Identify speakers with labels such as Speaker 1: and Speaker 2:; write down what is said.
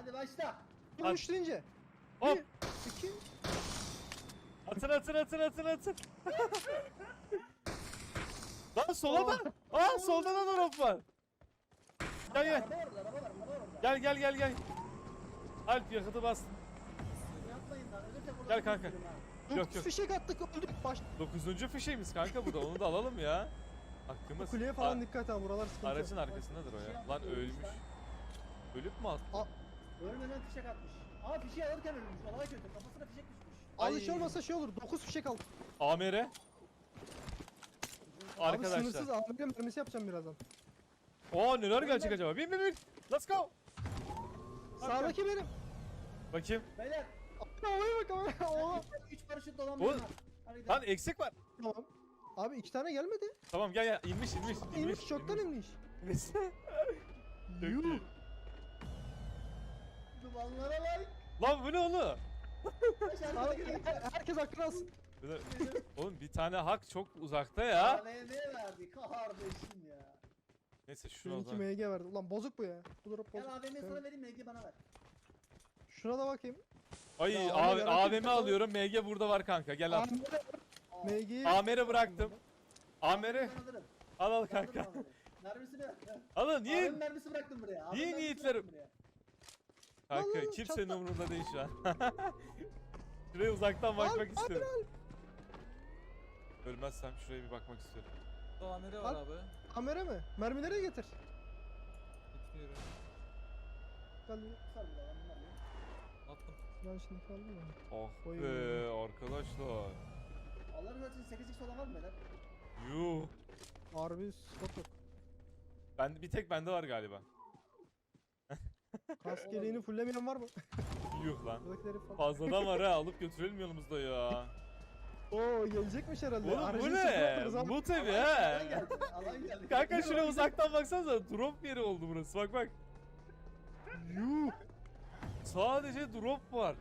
Speaker 1: Hadi başla.
Speaker 2: Dur
Speaker 3: At.
Speaker 2: üç deyince.
Speaker 3: Hop.
Speaker 2: Bir, iki.
Speaker 3: Atın atın atın atın atın. Lan sola da. Aa solda da drop var. Gel gel.
Speaker 1: Araba var orada, araba var, araba orada.
Speaker 3: Gel gel gel gel. Alp yakıtı bastın.
Speaker 1: Yapmayın lan, ölürsek orada
Speaker 3: Gel kanka.
Speaker 1: ölürüm ha.
Speaker 3: Yok,
Speaker 2: Dokuz
Speaker 3: yok.
Speaker 2: fişek attık öldük. Baş...
Speaker 3: Dokuzuncu fişeğimiz kanka bu da onu da alalım ya. Hakkımız.
Speaker 2: Kuleye falan
Speaker 3: A-
Speaker 2: dikkat ha buralar sıkıntı.
Speaker 3: Aracın arkasındadır o ya. Lan ölmüş. Ölüp mü attı?
Speaker 1: Ölmeden fişek atmış. Aa fişeği alırken ölmüş. Olay kötü. Kafasına fişek düşmüş.
Speaker 2: Alış
Speaker 3: Ay.
Speaker 2: olmasa şey olur. 9 fişek aldık.
Speaker 3: Amere.
Speaker 2: Abi
Speaker 3: Arkadaşlar.
Speaker 2: sınırsız AMR mermisi yapacağım birazdan.
Speaker 3: Oo neler gelecek acaba? Bin bin bin. Let's go.
Speaker 2: Sağdaki benim.
Speaker 3: Bakayım.
Speaker 1: Beyler.
Speaker 2: Havaya bak havaya. Oha.
Speaker 1: 3 paraşüt dolan benim var. Hadi gidelim.
Speaker 3: Lan eksik var.
Speaker 2: Tamam. Abi iki tane gelmedi.
Speaker 3: Tamam gel gel. İnmiş inmiş.
Speaker 2: İnmiş çoktan inmiş.
Speaker 3: inmiş.
Speaker 2: Yuh.
Speaker 1: Dumanlara bak.
Speaker 3: Lan bu ne oğlum?
Speaker 2: Herkes hakkını alsın.
Speaker 3: Oğlum bir tane hak çok uzakta ya.
Speaker 1: AVM verdi kardeşim ya.
Speaker 3: Neyse
Speaker 2: Şununki
Speaker 3: zaman.
Speaker 2: MG verdi. Ulan bozuk bu ya. Bu drop
Speaker 1: Gel
Speaker 2: bozuk.
Speaker 1: AVM'yi sana vereyim MG bana ver.
Speaker 2: Şuna da bakayım.
Speaker 3: Ay
Speaker 2: Ya,
Speaker 3: AVM alıyorum. MG burada var kanka. Gel al.
Speaker 2: MG'yi
Speaker 3: Amer'e bıraktım.
Speaker 1: Alırım.
Speaker 3: al al kanka.
Speaker 1: Mermisini ver.
Speaker 3: Alın
Speaker 1: Niye?
Speaker 3: niye?
Speaker 1: mermisi bıraktım buraya.
Speaker 3: Niye
Speaker 1: mermisi
Speaker 3: niyetlerim?
Speaker 1: buraya.
Speaker 3: Kanka
Speaker 2: Al, al,
Speaker 3: kimsenin
Speaker 2: çatla.
Speaker 3: umurunda değil şu an. Şuraya uzaktan
Speaker 2: Al,
Speaker 3: bakmak
Speaker 2: al,
Speaker 3: istiyorum.
Speaker 2: al.
Speaker 3: Ölmezsem şuraya bir bakmak istiyorum.
Speaker 4: Amire var
Speaker 2: Al.
Speaker 4: abi.
Speaker 2: Amere mi? Mermi nereye getir?
Speaker 1: Ben bunları yiyeyim.
Speaker 4: Attım.
Speaker 2: Ben şimdi kaldım ya.
Speaker 3: Ah
Speaker 2: Oy.
Speaker 3: be arkadaşlar.
Speaker 1: Allah'ın için 8x olan var mı beyler?
Speaker 3: Yuh.
Speaker 2: Harbi spot yok.
Speaker 3: Ben, bir tek bende var galiba.
Speaker 2: Kask geleğini fullemeyen var mı?
Speaker 3: Yuh lan.
Speaker 2: Buradakileri falan.
Speaker 3: Fazladan var ha alıp götürelim yanımızda ya.
Speaker 2: Oo gelecekmiş herhalde.
Speaker 3: Oğlum bu
Speaker 2: Aracın
Speaker 3: ne?
Speaker 2: sırtına atarız abi.
Speaker 3: Bu tabi ha.
Speaker 1: Alan geldi.
Speaker 3: Kanka şuraya uzaktan baksanıza drop yeri oldu burası bak bak.
Speaker 2: Yuh.
Speaker 3: Sadece drop var.